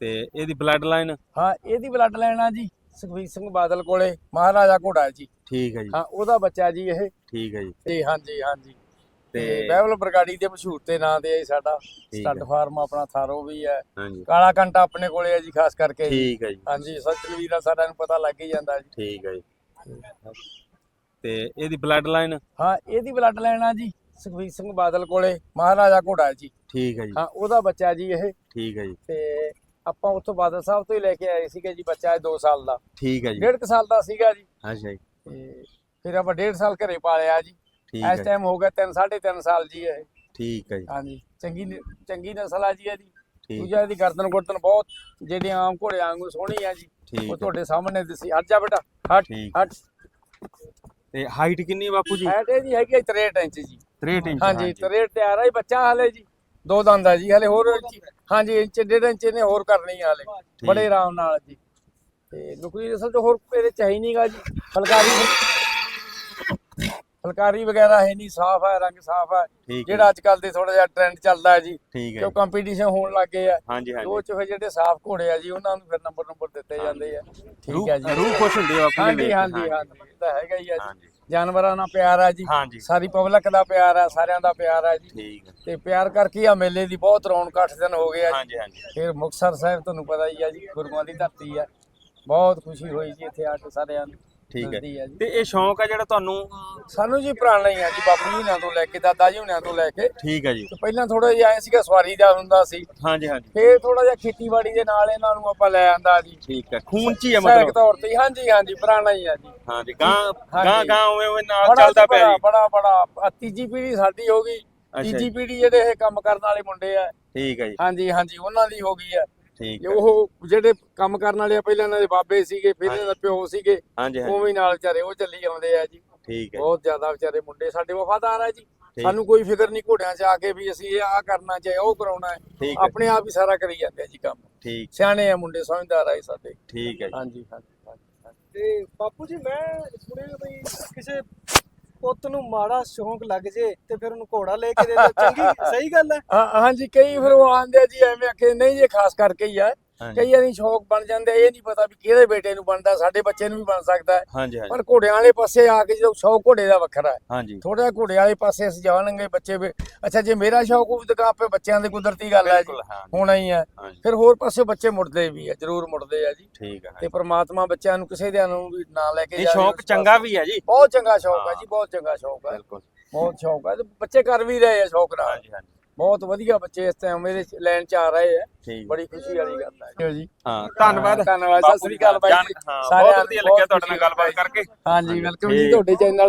ਤੇ ਇਹਦੀ blood line ਹਾਂ ਇਹਦੀ ਬਲੱਡ ਲਾਈਨ ਆ ਜੀ ਸੁਖਬੀਰ ਸਿੰਘ ਬਾਦਲ ਕੋਲੇ ਮਹਾਰਾਜਾ ਘੋੜਾ ਹੈ ਜੀ। ਠੀਕ ਹੈ ਜੀ। ਹਾਂ ਉਹਦਾ ਬੱਚਾ ਜੀ ਇਹ। ਠੀਕ ਹੈ ਜੀ। ਤੇ ਹਾਂਜੀ ਹਾਂਜੀ। ਤੇ ਤੇ ਬਹਿਬਲ ਬਰਗਾੜੀ ਦੇ ਮਸ਼ਹੂਰ ਤੇ ਨਾਂ ਤੇ ਹੈ ਸਾਡਾ। ਸਟੱਡ। ਫਾਰਮ ਆਪਣਾ ਥਾਰੋ ਵੀ ਹੈ ਕਾਲਾ ਕੰਟਾ ਆਪਣੇ ਕੋਲੇ ਹੈ ਜੀ ਖਾਸ ਕਰਕੇ। ਠੀਕ ਹੈ ਜੀ। ਹਾਂਜੀ ਸੱਚਵੀਰ ਆ ਸਾਡਾ ਨੂੰ ਪਤਾ ਲੱਗ ਹੀ ਜਾਂਦਾ ਜੀ। ਠੀਕ ਹੈ ਜੀ। ਤੇ ਇਹਦੀ ਬਲੱਡ ਲਾਈਨ ਹਾਂ ਇਹਦੀ ਬਲੱਡ ਲਾਈਨ ਆ ਜੀ ਸੁਖਬੀਰ ਸਿੰਘ ਬਾਦਲ ਕੋਲੇ ਮਹਾਰਾਜਾ ਘੋੜਾ ਜੀ। ਠੀਕ ਹੈ ਜੀ। ਹਾਂ ਉਹਦਾ ਬੱਚਾ ਜੀ ਇਹ। ਠੀਕ ਹੈ ਜੀ। ਤੇ ਆਪਾਂ ਉੱਥੋਂ ਬਾਦਲ ਸਾਹਿਬ ਤੋਂ ਹੀ ਲੈ ਕੇ ਆਏ ਸੀਗੇ ਜੀ ਬੱਚਾ ਇਹ 2 ਸਾਲ ਦਾ। ਠੀਕ ਹੈ ਜੀ। ਡੇਢ ਕੁ ਸਾਲ ਦਾ ਸੀਗਾ ਜੀ। ਅੱਛਾ ਜੀ। ਤੇ ਫਿਰ ਆਪਾਂ ਡੇਢ ਸਾਲ ਘਰੇ ਪਾਲਿਆ ਜੀ। ਠੀਕ ਇਸ ਹੈ ਟਾਈਮ ਹੋ ਗਿਆ 3 3.5 ਸਾਲ ਜੀ ਇਹ। ਠੀਕ ਹੈ ਜੀ। ਹਾਂਜੀ ਚੰਗੀ ਨ- ਚੰਗੀ ਨਸਲ ਆ ਜੀ ਇਹਦੀ। ਠੀਕ। ਦੂਜਾ ਇਹਦੀ ਗਰਦਨ ਗੁਰਦਨ ਬਹੁਤ ਜਿਹੜੀ ਆਮ ਘੋੜੇ ਵਾਂਗੂ ਸੋਹਣੀ ਆ ਜੀ। ਠੀਕ ਉਹ ਹੈ। ਤੁਹਾਡੇ ਸਾਹਮਣੇ ਦਿਸੀ। ਹਟ ਜਾ ਬੇਟਾ ਹਟ ਠੀਕ। ਹਟ। ਤੇ ਹਾਈਟ ਕਿੰਨੀ ਹੈ ਬਾਪੂ ਜੀ? ਹਾਈਟ ਇਹਦੀ ਹੈਗੀ ਆ 63 ਇੰਚ ਜੀ। 63 ਇੰਚ ਹਾਂਜੀ 63 ਤਿਆਰ ਆ ਜੀ ਬੱਚਾ ਹਲੇ ਜੀ। ਦੋ ਦੰਦ ਆ ਜੀ ਹਲੇ ਹੋਰ ਹਾਂਜੀ ਇੰਚ ਡੇਢ ਇੰਚ ਨੇ ਹੋਰ ਕਰਨੀ ਆ ਹਲੇ। ਬੜੇ ਆਰਾਮ ਨਾਲ ਜੀ। ਤੇ ਨੁਕਰੀ ਅਸਲ ਚ ਹੋਰ ਇਹਦੇ ਚ ਹੈ ਨਹੀਂਗਾ ਜੀ। ਫਲਕਾਰੀ ਫਲਕਾਰੀ ਵਗੈਰਾ ਹੈ ਨਹੀਂ ਸਾਫ਼ ਹੈ ਰੰਗ ਸਾਫ਼ ਹੈ। ਜਿਹੜਾ ਅੱਜ ਕੱਲ ਦੇ ਥੋੜਾ ਜਿਹਾ ਟ੍ਰੈਂਡ ਚੱਲਦਾ ਹੈ ਜੀ ਕਿਉਂ ਕੰਪੀਟੀਸ਼ਨ ਹੋਣ ਲੱਗੇ ਆ। ਹਾਂਜੀ ਹਾਂਜੀ। ਉਹ ਚ ਫਿਰ ਜਿਹੜੇ ਸਾਫ਼ ਘੋੜੇ ਆ ਜੀ ਉਹਨਾਂ ਨੂੰ ਫਿਰ ਨੰਬਰ ਨੰਬਰ ਦਿੱਤੇ ਜਾਂਦੇ ਆ। ਠੀਕ ਹੈ ਜੀ। ਰੂਹ ਖੁਸ਼ ਹੁੰਦੀ ਹੈ ਬਾਪੂ ਹਾਂਜੀ ਹਾਂਜੀ ਹਾਂਜੀ। ਤਾਂ ਹੈਗਾ ਹੀ ਆ ਜੀ। ਜਾਨਵਰਾਂ ਨਾਲ ਪਿਆਰ ਆ ਜੀ। ਹਾਂਜੀ। ਸਾਰੀ ਪਬਲਿਕ ਦਾ ਪਿਆਰ ਆ ਸਾਰਿਆਂ ਦਾ ਪਿਆਰ ਆ ਜੀ। ਠੀਕ ਤੇ ਪਿਆਰ ਕਰਕੇ ਆ ਮੇਲੇ ਦੀ ਬਹੁਤ ਰੌਣਕ ਅੱਠ ਦਿਨ ਹੋ ਗਏ ਆ ਜੀ। ਹਾਂਜੀ ਹਾਂਜੀ। ਫਿਰ ਮੁਕਤਸਰ ਸਾਹਿਬ ਤੁਹਾਨੂੰ ਪਤਾ ਹੀ ਆ ਜੀ ਗੁਰੂਆਂ ਦੀ ਧਰਤੀ ਆ। ਬਹੁਤ ਖੁਸ਼ੀ ਹੋਈ ਜੀ ਇੱਥੇ ਆ ਕੇ ਸਾਰਿਆਂ ਨੂੰ। ਠੀਕ ਹੈ। ਆ ਜੀ। ਤੇ ਇਹ ਸ਼ੌਂਕ ਹੈ ਜਿਹੜਾ ਤੁਹਾਨੂੰ? ਸਾਨੂੰ ਜੀ ਪੁਰਾਣਾ ਹੀ ਆ ਜੀ ਬਾਪੂ ਜੀ ਨਾਲ ਤੋਂ ਲੈ ਕੇ ਦਾਦਾ ਜੀ ਹੁਣਾਂ ਤੋਂ ਲੈ ਕੇ। ਠੀਕ ਹੈ ਜੀ। ਤੇ ਪਹਿਲਾਂ ਥੋੜਾ ਜਿਹਾ ਐ ਸੀਗਾ ਸਵਾਰੀ ਦਾ ਹੁੰਦਾ ਸੀ। ਹਾਂਜੀ ਹਾਂਜੀ। ਫੇਰ ਥੋੜਾ ਜਿਹਾ ਖੇਤੀਬਾੜੀ ਦੇ ਨਾਲ ਇਹਨਾਂ ਨੂੰ ਆਪਾਂ ਲੈ ਆਂਦਾ ਜੀ। ਠੀਕ ਹੈ ਖੂਨ ਚ ਹੀ ਹੈ ਸਹਾਇਕ ਮਤਲਬ। ਤੌਰ ਤੇ ਹਾਂਜੀ ਹਾਂਜੀ ਪੁਰਾਣਾ ਹੀ ਆ ਜੀ। ਹਾਂਜੀ ਗਾਂ ਹਾਂਜੀ। ਗਾਂ ਗਾਂ ਉਵੇਂ ਉਵੇਂ ਨਾਲ ਬੜਾ ਚੱਲਦਾ ਪਿਆ ਜੀ। ਬੜਾ ਬੜਾ। ਆਹ ਤੀਜੀ ਪੀੜ੍ਹੀ ਸਾਡੀ ਹੋ ਗਈ। ਅੱਛਾ ਜੀ। ਤੀਜੀ ਪੀੜ੍ਹੀ ਜਿਹੜੇ ਇਹ ਕੰਮ ਕਰਨ ਵਾਲੇ ਮੁੰਡੇ ਆ। ਠੀਕ ਹੈ ਜੀ। ਹਾਂਜੀ ਹਾਂਜੀ ਉਹਨਾਂ ਦੀ ਹੋ ਗਈ ਆ। ਠੀਕ ਹੈ ਉਹ ਜਿਹੜੇ ਕੰਮ ਕਰਨ ਵਾਲੇ ਆ ਪਹਿਲਾਂ ਇਹਨਾਂ ਦੇ ਬਾਬੇ ਸੀਗੇ ਫਿਰ ਇਹਨਾਂ ਦੇ ਪਿਓ ਸੀਗੇ ਹਾਂਜੀ ਹਾਂਜੀ। ਉਵੇਂ ਹੀ ਨਾਲ ਵਿਚਾਰੇ ਉਹ ਚੱਲੀ ਆਉਂਦੇ ਆ ਜੀ। ਠੀਕ ਹੈ ਬਹੁਤ ਜ਼ਿਆਦਾ ਵਿਚਾਰੇ ਮੁੰਡੇ ਸਾਡੇ ਵਫਾਦਾਰ ਆ ਜੀ। ਠੀਕ। ਸਾਨੂੰ ਕੋਈ ਫਿਕਰ ਨਹੀਂ ਘੋੜਿਆਂ 'ਚ ਆ ਕੇ ਵੀ ਅਸੀਂ ਇਹ ਆ ਕਰਨਾ ਚਾਹੇ ਉਹ ਕਰਾਉਣਾ ਹੈ। ਠੀਕ ਹੈ ਆਪਣੇ ਆਪ ਹੀ ਸਾਰਾ ਕਰੀ ਜਾਂਦੇ ਆ ਜੀ ਕੰਮ। ਠੀਕ। ਸਿਆਣੇ ਆ ਮੁੰਡੇ ਸਮਝਦਾਰ ਆ ਸਾਡੇ। ਠੀਕ ਹੈ ਜੀ। ਹਾਂਜੀ ਹਾਂਜੀ ਹਾਂਜੀ, ਹਾਂਜੀ। ਤੇ ਬਾਪੂ ਜੀ ਮੈਂ ਸੁਣਿਆ ਬਈ ਕਿਸੇ ਪੁੱਤ ਨੂੰ ਮਾੜਾ ਸ਼ੌਂਕ ਲੱਗ ਜੇ ਤੇ ਫਿਰ ਉਹਨੂੰ ਘੋੜਾ ਲੈ ਕੇ ਦੇ ਦੇ ਚੰਗੀ ਸਹੀ ਗੱਲ ਹੈ। ਹਾਂ ਹਾਂਜੀ ਕਈ ਫਿਰ ਉਹ ਆਂਦੇ ਆ ਜੀ ਐਵੇਂ ਆਖੇ ਨਹੀਂ ਜੇ ਖਾਸ ਕਰਕੇ ਹੀ ਆ। ਕਈ ਵਾਰੀ ਸ਼ੌਕ ਬਣ ਜਾਂਦੇ ਇਹ ਨਹੀਂ ਪਤਾ ਵੀ ਕਿਹਦੇ ਬੇਟੇ ਨੂੰ ਬਣਦਾ ਸਾਡੇ ਬੱਚੇ ਨੂੰ ਵੀ ਬਣ ਸਕਦਾ ਹੈ। ਹਾਂਜੀ ਪਰ ਘੋੜਿਆਂ ਵਾਲੇ ਪਾਸੇ ਆ ਕੇ ਜਦੋਂ ਸ਼ੌਕ ਘੋੜੇ ਦਾ ਵੱਖਰਾ ਹੈ। ਥੋੜਾ ਘੋੜੇ ਵਾਲੇ ਪਾਸੇ ਅਸੀਂ ਜਾਣਗੇ ਬੱਚੇ ਅੱਛਾ ਜੇ ਮੇਰਾ ਸ਼ੌਕ ਹੋਵੇ ਤਾਂ ਆਪੇ ਬੱਚਿਆਂ ਦੀ ਕੁਦਰਤੀ ਗੱਲ ਹੈ ਜੀ। ਹਾਂ। ਹੋਣਾ ਹੀ ਹੈ। ਫਿਰ ਹੋਰ ਪਾਸੇ ਬੱਚੇ ਮੁੜਦੇ ਵੀ ਆ ਜ਼ਰੂਰ ਮੁੜਦੇ ਆ ਜੀ। ਠੀਕ ਹੈ ਤੇ ਪ੍ਰਮਾਤਮਾ ਬੱਚਿਆਂ ਨੂੰ ਕਿਸੇ ਦੇ ਨੂੰ ਵੀ ਨਾ ਲੈ ਕੇ ਇਹ ਜਾਵੇ ਸ਼ੌਂਕ ਉਸ ਚੰਗਾ। ਵੀ ਹੈ ਜੀ। ਬਹੁਤ ਚੰਗਾ ਸ਼ੌਕ ਹੈ ਹਾਂ। ਜੀ ਬਹੁਤ ਚੰਗਾ ਸ਼ੌਕ ਹੈ। ਬਿਲਕੁਲ। ਬਹੁਤ ਸ਼ੌਕ ਹੈ ਬੱਚੇ ਕਰ ਵੀ ਰਹੇ ਆ ਸ਼ੌਕ ਨਾਲ। ਹਾਂਜੀ ਹਾਂਜੀ। ਬਹੁਤ ਵਧੀਆ ਬੱਚੇ ਇਸ ਟਾਈਮ ਮੇਰੇ ਲਾਈਨ 'ਚ ਆ ਰਹੇ ਆ। ਬੜੀ ਖੁਸ਼ੀ ਵਾਲੀ ਗੱਲ ਹੈ ਜੀ। ਹਾਂ। ਧੰਨਵਾਦ। ਧੰਨਵਾਦ ਸਤਿ ਸ੍ਰੀ ਅਕਾਲ ਬਾਈ। ਸਾਰਿਆਂ ਬਹੁਤ ਨੂੰ ਵਧੀਆ ਲੱਗਿਆ ਤੁਹਾਡੇ ਨਾਲ ਗੱਲਬਾਤ। ਕਰਕੇ। ਹਾਂਜੀ ਵੈਲਕਮ ਜੀ। ਤੁਹਾਡੇ ਚੈਨਲ